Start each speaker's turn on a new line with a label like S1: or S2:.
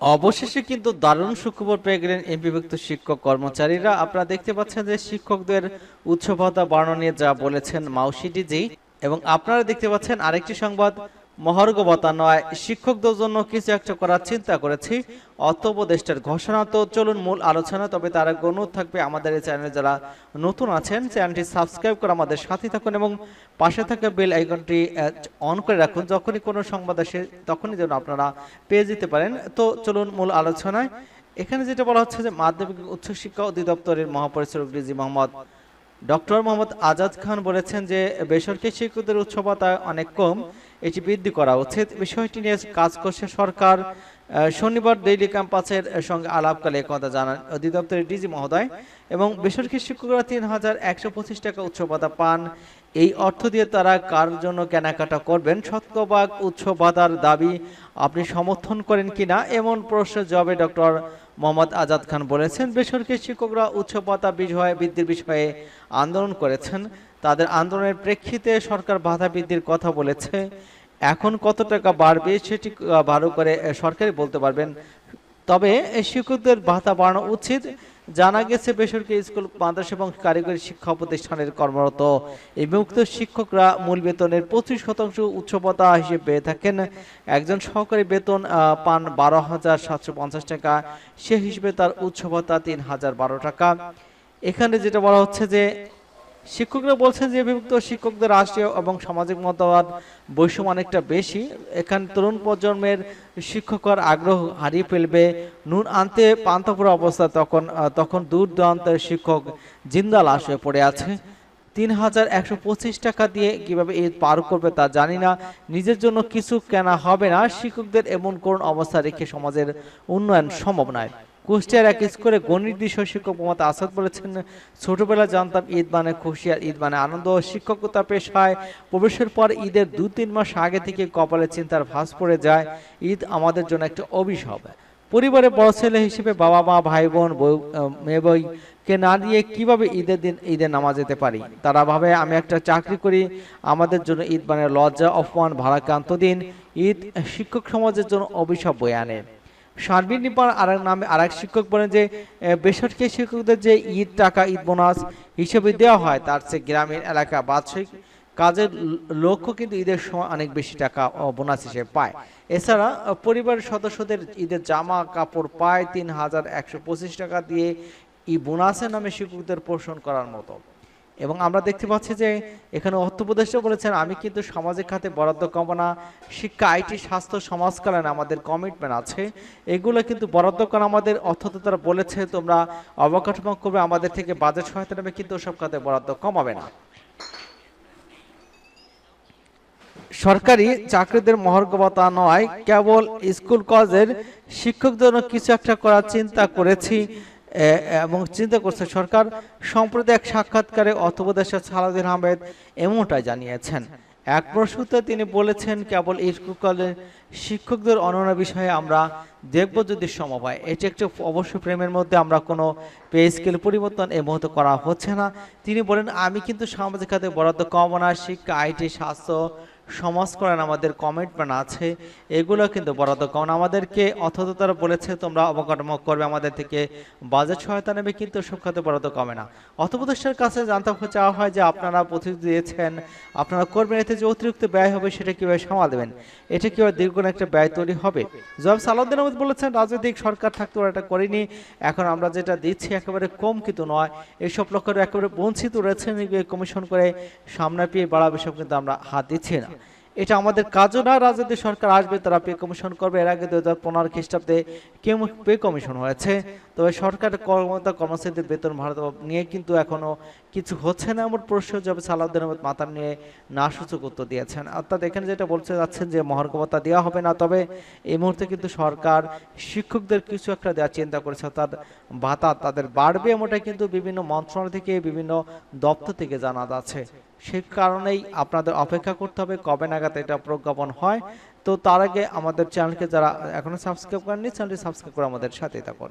S1: অবশেষে কিন্তু দারুণ সুখবর পেয়ে গেলেন এমপিভুক্ত শিক্ষক কর্মচারীরা। আপনারা দেখতে পাচ্ছেন যে শিক্ষকদের ভাতা বাড়ানো নিয়ে যা বলেছেন মাউসিটি জি এবং আপনারা দেখতে পাচ্ছেন আরেকটি সংবাদ মহার্ঘ ভাতা নয়, শিক্ষকদের জন্য কিছু একটা করার চিন্তা করেছি। অর্থ ঘোষণা তো চলুন মূল আলোচনা, তবে তারা অনুরোধ থাকবে আমাদের এই চ্যানেলে যারা নতুন আছেন, চ্যানেলটি সাবস্ক্রাইব করে আমাদের সাথে থাকুন এবং পাশে থাকা বেল আইকনটি অন করে রাখুন। যখনই কোনো সংবাদ আসে, তখনই যেন আপনারা পেয়ে যেতে পারেন। তো চলুন মূল আলোচনায়। এখানে যেটা বলা হচ্ছে যে মাধ্যমিক উচ্চশিক্ষা অধিদপ্তরের মহাপরিচালক ডিজি মোহাম্মদ ডক্টর মোহাম্মদ আজাদ খান বলেছেন যে বেসরকারি শিক্ষকদের ভাতা অনেক কম, এটি বৃদ্ধি করা উচিত। বিষয়টি নিয়ে কাজ করছে সরকার। শনিবার ডেইলি ক্যাম্পাসের সঙ্গে আলাপকালে এ কথা জানান অধিদপ্তরের ডিজি মহোদয় এবং বেসরকারি শিক্ষকরা তিন হাজার একশো পঁচিশ টাকা ভাতা পান। এই অর্থ দিয়ে তারা কার জন্য কেনাকাটা করবেন উচ্চ ভাতার দাবি আপনি সমর্থন করেন কিনা এমন প্রশ্নের জবাবে ডক্টর মোহাম্মদ আজাদ খান বলেছেন, বেসরকারি শিক্ষকরা উচ্চপাতা বিষয়ে বৃদ্ধির বিষয়ে আন্দোলন করেছেন। তাদের আন্দোলনের প্রেক্ষিতে সরকার বাধা বৃদ্ধির কথা বলেছে। এখন কত টাকা বাড়বে সেটি ভালো করে সরকারই বলতে পারবেন। তবে শিক্ষকদের ভাতা বাড়ানো উচিত। জানা গেছে বেসরকারি স্কুল, মাদ্রাসা এবং কারিগরি শিক্ষা প্রতিষ্ঠানের কর্মরত। এই মুক্ত শিক্ষকরা মূল বেতনের পঁচিশ শতাংশ উচ্চ ভাতা হিসেবে পেয়ে থাকেন। একজন সহকারী বেতন পান বারো হাজার সাতশো পঞ্চাশ টাকা, সে হিসেবে তার উচ্চ ভাতা তিন হাজার বারো টাকা। এখানে যেটা বলা হচ্ছে যে শিক্ষকরা বলছেন যে বিভক্ত শিক্ষকদের রাষ্ট্রীয় এবং সামাজিক মতবাদ বৈষম্য অনেকটা বেশি। এখানে তরুণ প্রজন্মের শিক্ষকর আগ্রহ হারিয়ে ফেলবে। নুন আনতে পান্তাপুরা অবস্থা তখন তখন দূর দূরান্তের শিক্ষক জিন্দা লাশ হয়ে পড়ে আছে। তিন হাজার একশো পঁচিশ টাকা দিয়ে কীভাবে ঈদ পার করবে তা জানি না। নিজের জন্য কিছু কেনা হবে না। শিক্ষকদের এমন করুণ অবস্থা রেখে সমাজের উন্নয়ন সম্ভব নয়। কুষ্টিয়ার এক স্কুলে গণিত বিষয় শিক্ষক মোহাম্মদ আসাদ বলেছেন, ছোটবেলা জানতাম ঈদ মানে খুশি আর ঈদ মানে আনন্দ। শিক্ষকতা পেশায় প্রবেশের পর ঈদের দু তিন মাস আগে থেকে কপালে চিন্তার ভাস পড়ে যায়। ঈদ আমাদের জন্য একটা অভিশাপ। পরিবারের বড় ছেলে হিসেবে বাবা, মা ভাই বোন মেয়ে বই কে না দিয়ে কীভাবে ঈদের দিন, ঈদের নামাজ যেতে পারি? তারা ভাবে, আমি একটা চাকরি করি, আমাদের জন্য ঈদ মানে লজ্জা, অপমান, ভারাক্রান্ত দিন। ঈদ শিক্ষক সমাজের জন্য অভিশাপ বয়ে আনে। সার্বিক নিপার আর নামে আর এক শিক্ষক বলেন যে বেসরকারি শিক্ষকদের যে ঈদ টাকা, ঈদ বোনাস হিসেবে দেওয়া হয়, তার চেয়ে গ্রামীণ এলাকা বাৎসরিক কাজের লক্ষ্য কিন্তু ঈদের সময় অনেক বেশি টাকা বোনাস হিসেবে পায়। এছাড়া, পরিবারের সদস্যদের ঈদের জামা কাপড় পায় তিন হাজার একশো পঁচিশ টাকা দিয়ে, ই বোনাসের নামে শিক্ষকদের পোষণ করার মতো। এবং আমরা দেখতে পাচ্ছি যে এখানে অর্থ উপদেষ্টা বলেছেন, আমি কিন্তু সামাজিক খাতে বরাদ্দ কমানা শিক্ষা, আইটি, স্বাস্থ্য, সমাজ কল্যাণ আমাদের কমিটমেন্ট আছে। এগুলো কিন্তু বরাদ্দ করা আমাদের অর্থ তারা বলেছে, তোমরা অবকাঠামো করবে, আমাদের থেকে বাজেট সহায়তা নেবে, কিন্তু ওসব খাতে বরাদ্দ কমাবে না। সরকারি চাকরিদের মহার্ঘ ভাতা নয়, কেবল স্কুল, কলেজের শিক্ষকদের জন্য কিছু একটা করার চিন্তা করেছি। এবং চিন্তা করছে সরকার সম্প্রতি এক সাক্ষাৎকারে অর্থপ্রদেশ সালাউদ্দিন আহমেদ এমনটাই জানিয়েছেন। এক প্রশ্নতে তিনি বলেছেন, কেবল স্কুল কলেজের শিক্ষকদের অনন্য বিষয়ে আমরা দেখব যদি সম্ভব হয়। এটি একটি অবশ্য প্রেমের মধ্যে আমরা কোনো পে স্কেল পরিবর্তন এই মুহূর্তে করা হচ্ছে না। তিনি বলেন, আমি কিন্তু সামাজিক খাতে বরাদ্দ কমাবো না। শিক্ষা, আইটি, স্বাস্থ্য সমাজ কল্যাণ আমাদের কমিটমেন্ট আছে, এগুলো কিন্তু বরাদ্দ। কম আমাদেরকে, অথচ তারা বলেছে, তোমরা অবকাঠামো করবে, আমাদের থেকে বাজেট সহায়তা নেবে, কিন্তু খাতে বরাদ্দ কমে না। অর্থপ্রদেশের কাছে জানতে চাওয়া হয় যে, আপনারা প্রতিশ্রুতি দিয়েছেন, আপনারা করবেন, এতে যে অতিরিক্ত ব্যয় হবে, সেটা কীভাবে সামাল দেবেন? এটা কীভাবে দীর্ঘদিন একটা ব্যয় তৈরি হবে? জবাব সালাউদ্দিন আহমেদ বলেছেন, রাজনৈতিক সরকার থাকতে ওরা এটা করেনি। এখন আমরা যেটা দিচ্ছি, একেবারে কম কিন্তু নয়। এইসব লক্ষ্যের একেবারে বঞ্চিত রয়েছেন কমিশন করে সামনে পেয়ে বাড়াবে, সব কিন্তু আমরা হাত দিচ্ছি না। এটা আমাদের কাজও না রাজনৈতিক সরকার আসবে, তারা পে কমিশন করবে। এর আগে দু হাজার পনেরো খ্রিস্টাব্দে কেউ পে কমিশন হয়েছে। তবে সরকার কর্মকর্তা কর্মচারীদের বেতন ভাড়া নিয়ে কিন্তু এখনও কিছু হচ্ছে না, এমন প্রশ্ন যাবে সালাউদ্দিন আহমেদ মাতার নিয়ে না সূচক উত্তর দিয়েছেন। অর্থাৎ এখানে যেটা বলতে যাচ্ছেন যে মহার্ঘ ভাতা দেওয়া হবে না, তবে এই মুহূর্তে কিন্তু সরকার শিক্ষকদের কিছু একটা দেওয়ার চিন্তা করেছে, অর্থাৎ ভাতা তাদের বাড়বে, এমনটাই কিন্তু বিভিন্ন মন্ত্রণালয় থেকে, বিভিন্ন দপ্তর থেকে জানা যাচ্ছে। সে কারণেই আপনাদের অপেক্ষা করতে হবে কবে নাগাদ এটা প্রজ্ঞাপন হয়। তো তার আগে আমাদের চ্যানেলকে যারা এখনও সাবস্ক্রাইব করেননি, চ্যানেলটি সাবস্ক্রাইব করে আমাদের সাথেই থাকুন।